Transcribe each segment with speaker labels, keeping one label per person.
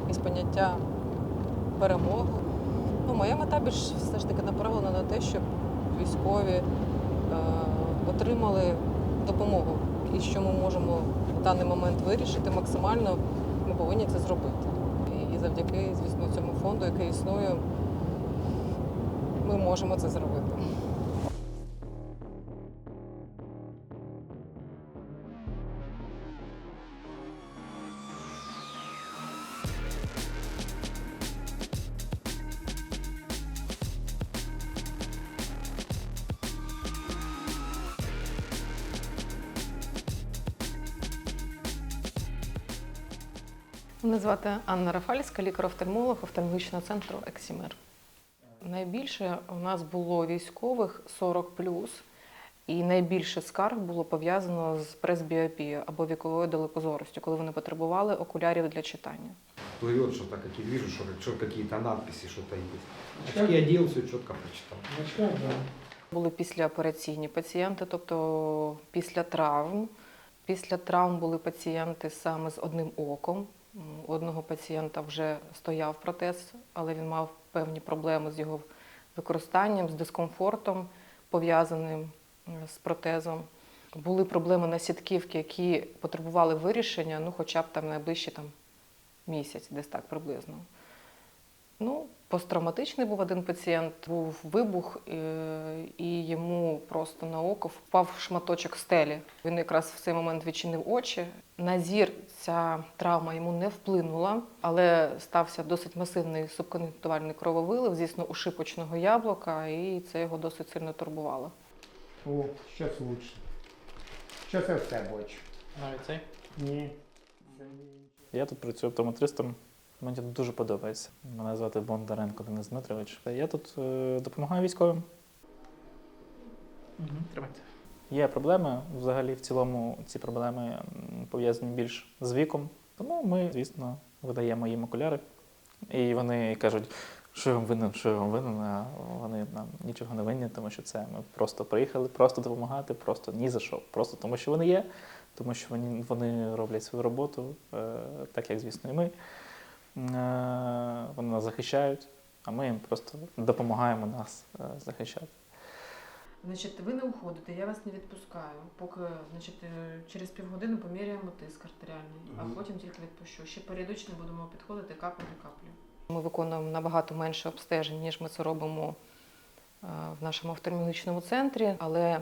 Speaker 1: якесь поняття перемоги. Ну, моя мета більш все ж таки направлена на те, щоб військові е, отримали допомогу. І що ми можемо в даний момент вирішити максимально, ми повинні це зробити. І завдяки, звісно, цьому фонду, який існує, ми можемо це зробити. Мене звати Анна Рафальська, лікар-офтальмолог офтальмологічного центру Ексімер. Найбільше у нас було військових 40 і найбільше скарг було пов'язано з пресбіопією або віковою далекозоростю, коли вони потребували окулярів для читання.
Speaker 2: Плывет что-то, какие, вижу, что, что какие-то надписи, что-то есть. Очки одел, все четко прочитал.
Speaker 1: Були післяопераційні пацієнти, тобто після травм. Після травм були пацієнти саме з одним оком. У одного пацієнта вже стояв протез, але він мав певні проблеми з його використанням, з дискомфортом, пов'язаним з протезом. Були проблеми на сітківки, які потребували вирішення, ну хоча б там найближчі там, місяць, десь так приблизно. Ну, посттравматичний був один пацієнт, був вибух, е, і йому просто на око впав шматочок стелі. Він якраз в цей момент відчинив очі. На зір ця травма йому не вплинула, але стався досить масивний субкон'юнктивальний крововилив, звісно, у шипочного яблука, і це його досить сильно турбувало.
Speaker 3: О, зараз лучше. Зараз я все бачу.
Speaker 4: Навіть цей?
Speaker 3: Ні.
Speaker 4: Я тут працюю оптометристом. Мені тут дуже подобається. Мене звати Бондаренко Денис Дмитрович. Я тут е, допомагаю військовим. Угу, тримайте. Є проблеми. Взагалі, в цілому, ці проблеми пов'язані більш з віком. Тому ми, звісно, видаємо їм окуляри. І вони кажуть, що я вам винен, що я вам винен, а вони нам нічого не винні, тому що це ми просто приїхали, просто допомагати, просто ні за що. Просто тому, що вони є, тому що вони, вони роблять свою роботу, е, так як, звісно, і ми. Е, вони нас захищають, а ми їм просто допомагаємо нас е, захищати.
Speaker 1: Значить, ви не уходите, я вас не відпускаю. Поки значить, е, через півгодини поміряємо тиск артеріальний, а потім тільки відпущу. Ще періодично будемо підходити капля на каплю. Ми виконуємо набагато менше обстежень, ніж ми це робимо е, в нашому офтальмологічному центрі, але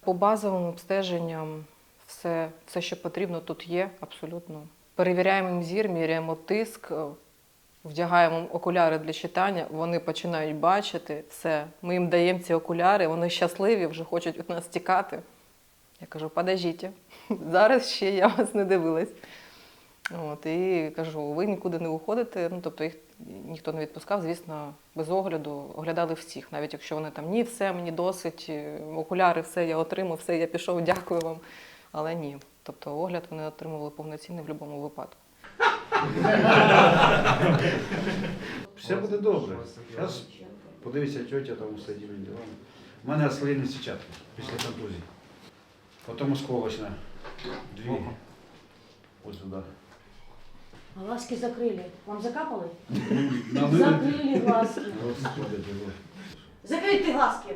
Speaker 1: по базовим обстеженням все, все, що потрібно, тут є абсолютно. Перевіряємо їм зір, міряємо тиск, е, вдягаємо окуляри для читання, вони починають бачити все. Ми їм даємо ці окуляри, вони щасливі, вже хочуть від нас тікати. Я кажу, подождіть, зараз ще я вас не дивилась. От, і кажу, ви нікуди не уходите. Ну, тобто їх ніхто не відпускав, звісно, без огляду оглядали всіх, навіть якщо вони там ні, все, мені досить, е, окуляри, все, я отримав, все, я пішов, дякую вам. Але ні. Тобто огляд вони отримували повноцінний в будь-якому випадку.
Speaker 2: Все буде добре. Зараз подивися, тетя там все ділить ділами. У мене ослині січатки після контузії. Потім осколочна. Дві. Ось сюди.
Speaker 5: Глазки закрыли. Вам закапали?
Speaker 2: На виліт.
Speaker 5: Закрыли глазки.
Speaker 2: Господи, Боже.
Speaker 5: Закрыть глазки.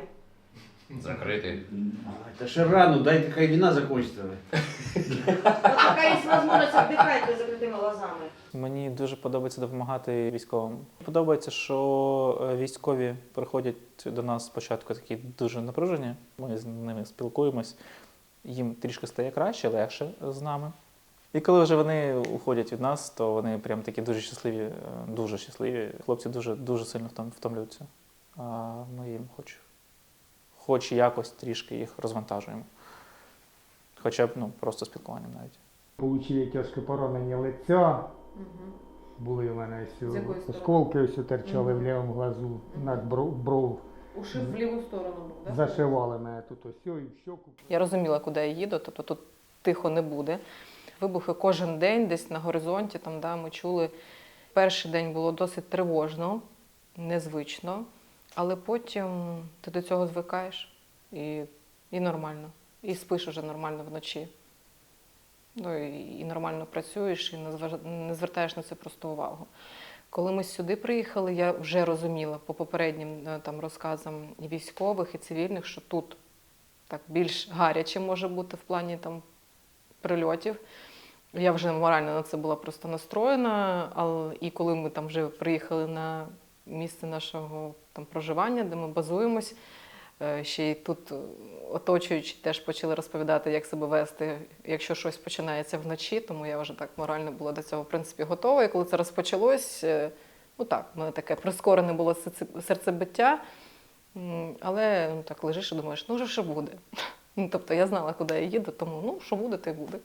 Speaker 6: Закритий.
Speaker 2: А, Та ще рано, дайте хай війна закінчиться.
Speaker 5: Вот пока есть возможность отдыхать с закрытыми глазами.
Speaker 4: Мені дуже подобається допомагати військовим. Подобається, що е, військові приходять до нас спочатку такі дуже напружені. Ми з ними спілкуємось. Їм трішки стає краще, легше з нами. І коли вже вони уходять від нас, то вони прям такі дуже щасливі, е, дуже щасливі. Хлопці дуже, дуже сильно втом- втомлюються. А ми їм хоч, хоч якось трішки їх розвантажуємо. Хоча б ну, просто спілкуванням навіть.
Speaker 3: Получили тяжке поранення лиця. Були у мене ось осколки ось торчали
Speaker 1: Мгм.
Speaker 3: в лівому глазу, над бров.
Speaker 1: Ушиб в ліву сторону був,
Speaker 3: Зашивали мене тут ось і щоку.
Speaker 1: Я розуміла, куди я їду, тобто тут тихо не буде. Вибухи кожен день, десь на горизонті, там, да, ми чули. Перший день було досить тривожно, незвично, але потім ти до цього звикаєш і, і нормально. І спиш уже нормально вночі. ну, і, і нормально працюєш, і не, звертаєш на це просто увагу. Коли ми сюди приїхали, я вже розуміла по попереднім е, там розказам і військових, і цивільних, що тут так більш гаряче може бути в плані там прильотів. Я вже морально на це була просто настроєна. Але і коли ми там вже приїхали на місце нашого там проживання, де ми базуємось, е, ще й тут е, оточуючі теж почали розповідати, як себе вести, якщо щось починається вночі, тому я вже так морально була до цього в принципі готова. І коли це розпочалось, е, ну так, в мене таке прискорене було серцебиття. Але ну, так лежиш і думаєш, ну вже що буде. Ну, тобто я знала, куди я їду, тому ну що буде, то й буде.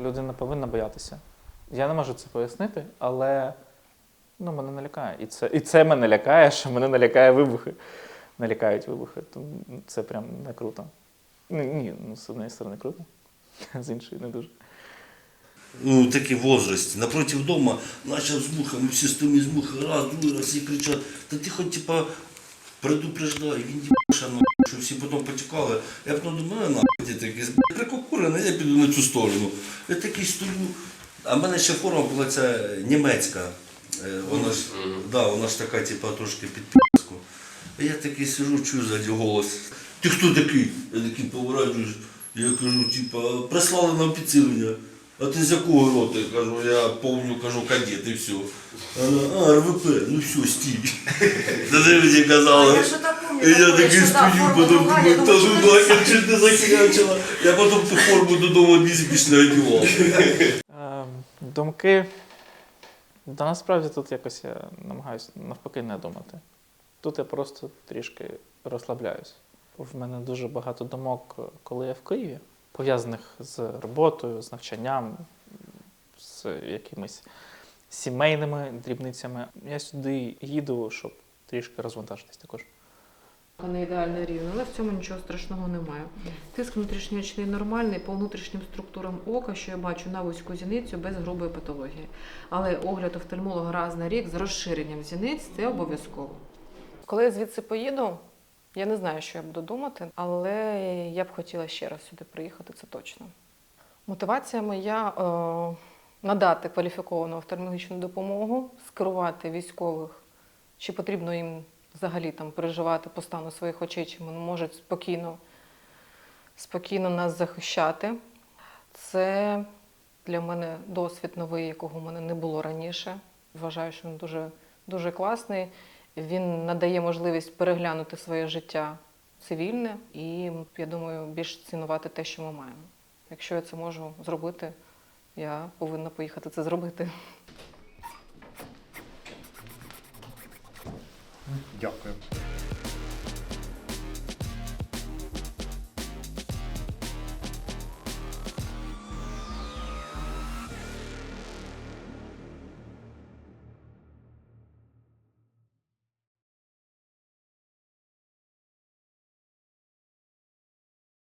Speaker 4: Людина повинна боятися. Я не можу це пояснити, але ну, мене не лякає. І це, і це мене лякає, що мене не лякає вибухи. Не лякають вибухи. Це прям не круто. Ні, ні, ну, з однієї сторони круто, з іншої не дуже.
Speaker 7: ну, такий возраст, напротив дома, начал с мухами, всі стоїмо з мухами, раз, другий раз, всі кричать, та ти хоч, типа, предупреждай, він дібаша, ну, що всі потім потікали. Я думаю, ну, нахуй ти такий, прикокурений, я піду на цю сторону. Я такий стою, а в мене ще форма була ця німецька, Е, вона ж, да, вона ж така, типа, трошки під. А я такий сижу, чую ззаді голос. Ти хто такий? Я такий поворачуюсь, я кажу, типа, прислали нам підсилення. А ти з якого роти? Кажу, я повню, кажу, кадет і все. Вона, а, РВП, ну все, стій. Та де мені
Speaker 5: А я що так
Speaker 7: І
Speaker 5: пам'ятаю,
Speaker 7: я такий
Speaker 5: що да,
Speaker 7: стою,
Speaker 5: форма
Speaker 7: потім думаю,
Speaker 5: я
Speaker 7: та ну
Speaker 5: це
Speaker 7: нахер, чуть не захерачила. Я потім ту форму додому місяць не одягав.
Speaker 4: Ем, Думки. Та насправді тут якось я намагаюся навпаки не думати. Тут я просто трішки розслабляюсь. В мене дуже багато думок, коли я в Києві, пов'язаних з роботою, з навчанням, з якимись сімейними дрібницями. Я сюди їду, щоб трішки розвантажитись також.
Speaker 1: Не ідеально рівно, але в цьому нічого страшного немає. Тиск внутрішньоочний нормальний по внутрішнім структурам ока, що я бачу на вузьку зіницю без грубої патології. Але огляд офтальмолога раз на рік з розширенням зіниць це обов'язково. Коли я звідси поїду, я не знаю, що я буду думати, але я б хотіла ще раз сюди приїхати, це точно. Мотивація моя е, надати кваліфіковану офтальмологічну допомогу, скерувати військових, чи потрібно їм взагалі там переживати по стану своїх очей, чи вони можуть спокійно, спокійно нас захищати. Це для мене досвід новий, якого в мене не було раніше. Вважаю, що він дуже, дуже класний. Він надає можливість переглянути своє життя цивільне і, я думаю, більш цінувати те, що ми маємо. Якщо я це можу зробити, я повинна поїхати це зробити.
Speaker 3: Дякую.